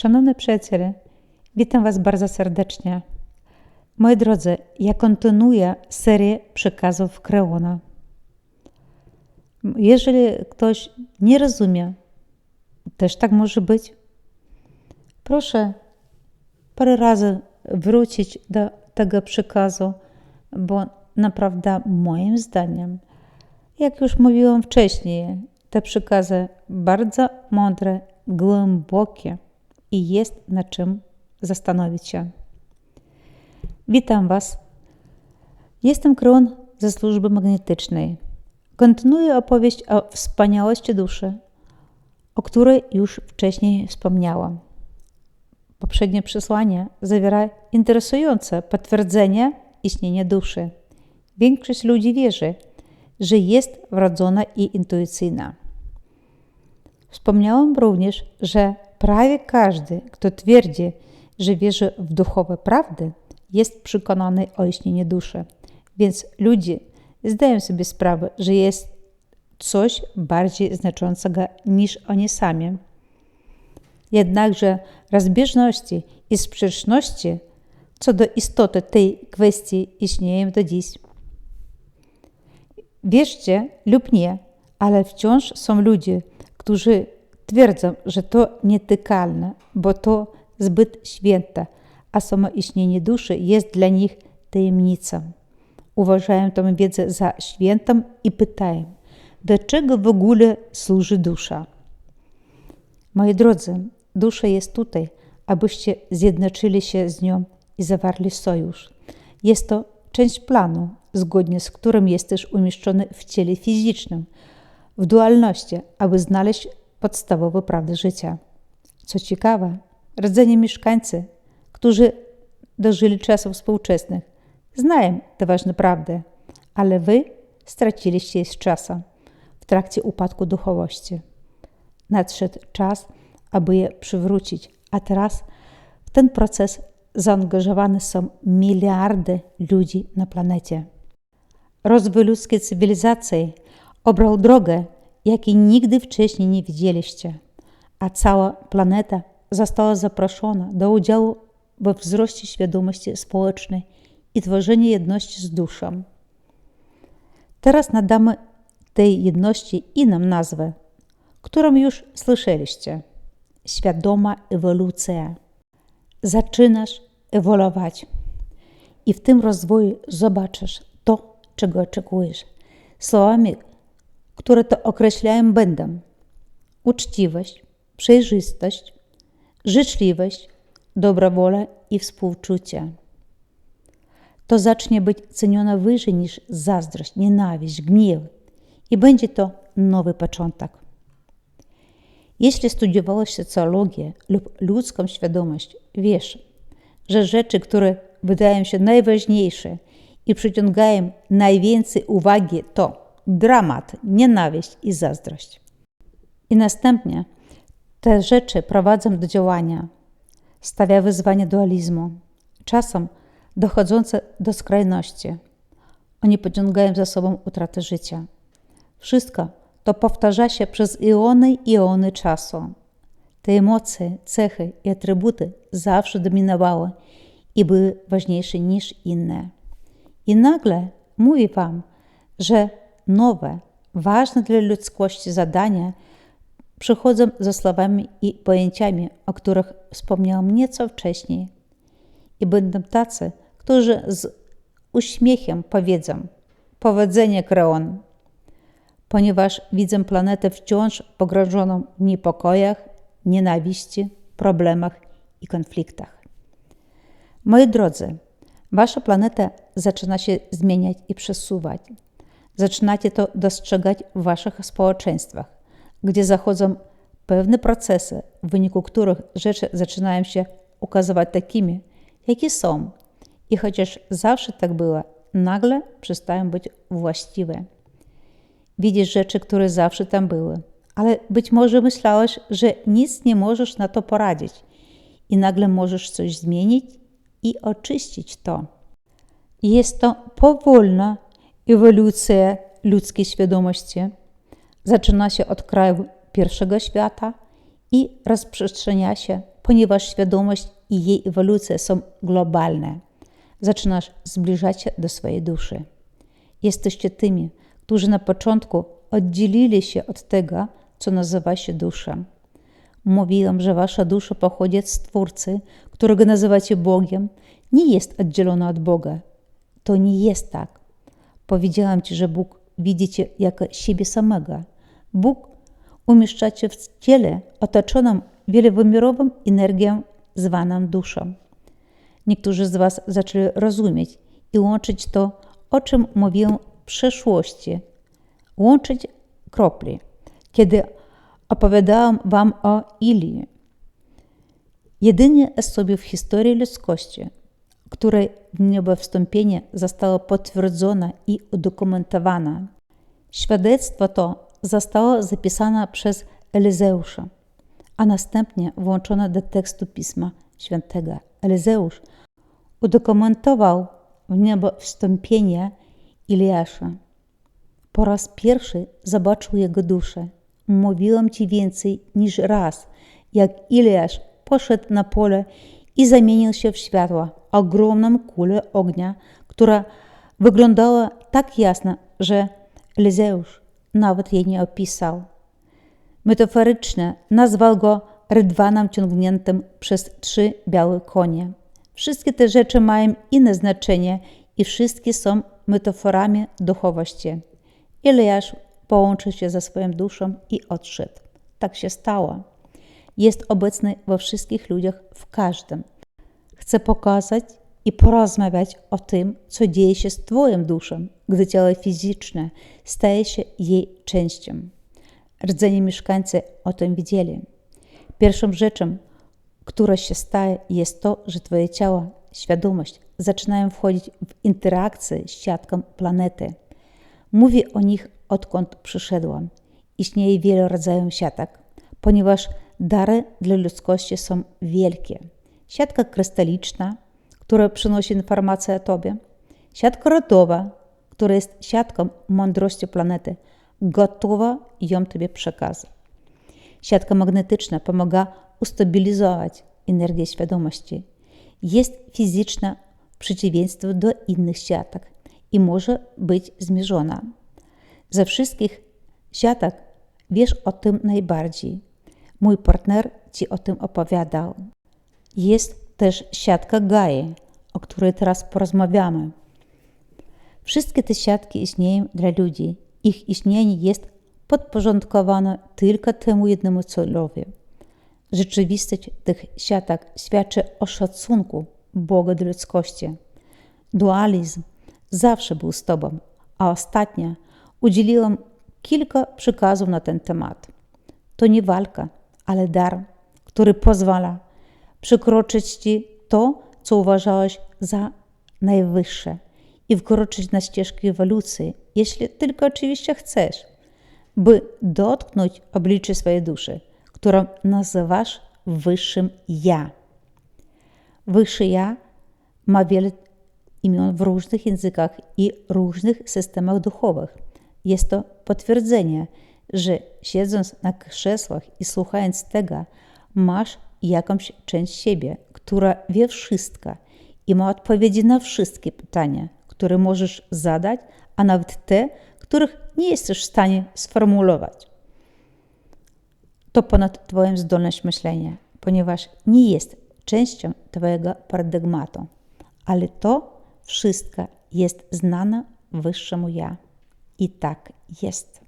Szanowni przyjaciele, witam Was bardzo serdecznie. Moi drodzy, ja kontynuuję serię przekazów Kreona. Jeżeli ktoś nie rozumie, też tak może być, proszę parę razy wrócić do tego przekazu, bo naprawdę moim zdaniem, jak już mówiłam wcześniej, te przekazy bardzo mądre, głębokie i jest nad czym zastanowić się. Witam Was. Jestem Kron ze służby magnetycznej. Kontynuuję opowieść o wspaniałości duszy, o której już wcześniej wspomniałam. Poprzednie przesłanie zawiera interesujące potwierdzenie istnienia duszy. Większość ludzi wierzy, że jest wrodzona i intuicyjna. Wspomniałam również, że prawie każdy, kto twierdzi, że wierzy w duchowe prawdy, jest przekonany o istnieniu duszy. Więc ludzie zdają sobie sprawę, że jest coś bardziej znaczącego niż oni sami. Jednakże rozbieżności i sprzeczności co do istoty tej kwestii istnieją do dziś. Wierzcie lub nie, ale wciąż są ludzie, którzy twierdzą, że to nietykalne, bo to zbyt święte, a samo istnienie duszy jest dla nich tajemnicą. Uważają tę wiedzę za świętą i pytają, do czego w ogóle służy dusza. Moi drodzy, dusza jest tutaj, abyście zjednoczyli się z nią i zawarli sojusz. Jest to część planu, zgodnie z którym jesteś umieszczony w ciele fizycznym, w dualności, aby znaleźć podstawowe prawdy życia. Co ciekawe, rdzeni mieszkańcy, którzy dożyli czasów współczesnych, znają te ważne prawdy, ale wy straciliście je z czasem w trakcie upadku duchowości. Nadszedł czas, aby je przywrócić, a teraz w ten proces zaangażowane są miliardy ludzi na planecie. Rozwój ludzkiej cywilizacji obrał drogę, jakiej nigdy wcześniej nie widzieliście, a cała planeta została zaproszona do udziału we wzroście świadomości społecznej i tworzeniu jedności z duszą. Teraz nadamy tej jedności inną nazwę, którą już słyszeliście świadoma ewolucja. Zaczynasz ewoluować i w tym rozwoju zobaczysz to, czego oczekujesz. Słowami, które to określają będą uczciwość, przejrzystość, życzliwość, dobra wola i współczucie. To zacznie być cenione wyżej niż zazdrość, nienawiść, gniew i będzie to nowy początek. Jeśli studiowałeś socjologię lub ludzką świadomość, wiesz, że rzeczy, które wydają się najważniejsze i przyciągają najwięcej uwagi, to dramat, nienawiść i zazdrość. I następnie te rzeczy prowadzą do działania, stawia wyzwanie dualizmu, czasem dochodzące do skrajności. Oni pociągają za sobą utratę życia. Wszystko to powtarza się przez iony i iony czasu. Te emocje, cechy i atrybuty zawsze dominowały i były ważniejsze niż inne. I nagle mówi Wam, że nowe, ważne dla ludzkości zadania przychodzą ze słowami i pojęciami, o których wspomniałam nieco wcześniej. I będą tacy, którzy z uśmiechem powiedzą: Powodzenie, Kreon! Ponieważ widzę planetę wciąż pogrążoną w niepokojach, nienawiści, problemach i konfliktach. Moi drodzy, wasza planeta zaczyna się zmieniać i przesuwać. Zaczynacie to dostrzegać w waszych społeczeństwach, gdzie zachodzą pewne procesy, w wyniku których rzeczy zaczynają się ukazywać takimi, jakie są. I chociaż zawsze tak było, nagle przestają być właściwe. Widzisz rzeczy, które zawsze tam były, ale być może myślałeś, że nic nie możesz na to poradzić i nagle możesz coś zmienić i oczyścić to. Jest to powolna ewolucja ludzkiej świadomości. Zaczyna się od kraju pierwszego świata i rozprzestrzenia się po ponieważ świadomość i jej ewolucja są globalne. Zaczynasz zbliżać się do swojej duszy. Jesteście tymi, którzy na początku oddzielili się od tego, co nazywa się duszą. Mówiłam, że wasza dusza pochodzi od Stwórcy, którego nazywacie Bogiem, nie jest oddzielona od Boga. To nie jest tak. Powiedziałam ci, że Bóg widzicie jako siebie samego. Bóg umieszczacie w ciele otoczonym wielowymiarową energią zwaną duszą. Niektórzy z Was zaczęli rozumieć i łączyć to, o czym mówiłem w przeszłości. Łączyć kropli. Kiedy opowiadałam Wam o Ilii, jedynie osobie w historii ludzkości, której niebowstąpienie zostało potwierdzone i udokumentowane. Świadectwo to zostało zapisane przez Elizeusza, a następnie włączone do tekstu Pisma Świętego. Elizeusz udokumentował w niebo wstąpienie Iliasza. Po raz pierwszy zobaczył jego duszę. Mówiłam ci więcej niż raz, jak Iliasz poszedł na pole i zamienił się w światło, ogromną kulę ognia, która wyglądała tak jasno, że Elizeusz nawet jej nie opisał. Metaforycznie nazwał go rydwanem ciągniętym przez trzy białe konie. Wszystkie te rzeczy mają inne znaczenie i wszystkie są metaforami duchowości. Eliasz połączył się ze swoją duszą i odszedł. Tak się stało. Jest obecny we wszystkich ludziach, w każdym. Chce pokazać i porozmawiać o tym, co dzieje się z Twoją duszą, gdy ciało fizyczne staje się jej częścią. Rdzeni mieszkańcy o tym wiedzieli. Pierwszą rzeczą, która się staje, jest to, że Twoje ciało, świadomość zaczynają wchodzić w interakcję z siatką planety. Mówię o nich odkąd przyszedłam. Istnieje wiele rodzajów siatek, ponieważ dary dla ludzkości są wielkie. Siatka krystaliczna, która przynosi informacje o Tobie. Siatka rodowa, która jest siatką mądrości planety, gotowa ją Tobie przekazać. Siatka magnetyczna pomaga ustabilizować energię świadomości. Jest fizyczna w przeciwieństwie do innych siatek i może być zmierzona. Ze wszystkich siatek wiesz o tym najbardziej. Mój partner Ci o tym opowiadał. Jest też siatka Gai, o której teraz porozmawiamy. Wszystkie te siatki istnieją dla ludzi. Ich istnienie jest podporządkowane tylko temu jednemu celowi. Rzeczywistość tych siatek świadczy o szacunku Boga do ludzkości. Dualizm zawsze był z Tobą, a ostatnio udzieliłam kilka przykazów na ten temat. To nie walka, ale dar, który pozwala przekroczyć Ci to, co uważałeś za najwyższe i wkroczyć na ścieżkę ewolucji, jeśli tylko oczywiście chcesz, by dotknąć oblicze swojej duszy, którą nazywasz wyższym ja. Wyższy ja ma wiele imion w różnych językach i różnych systemach duchowych. Jest to potwierdzenie, że siedząc na krzesłach i słuchając tego, masz jakąś część siebie, która wie wszystko i ma odpowiedzi na wszystkie pytania, które możesz zadać, a nawet te, których nie jesteś w stanie sformułować. To ponad Twoją zdolność myślenia, ponieważ nie jest częścią Twojego paradygmatu, ale to wszystko jest znane wyższemu ja. I tak jest.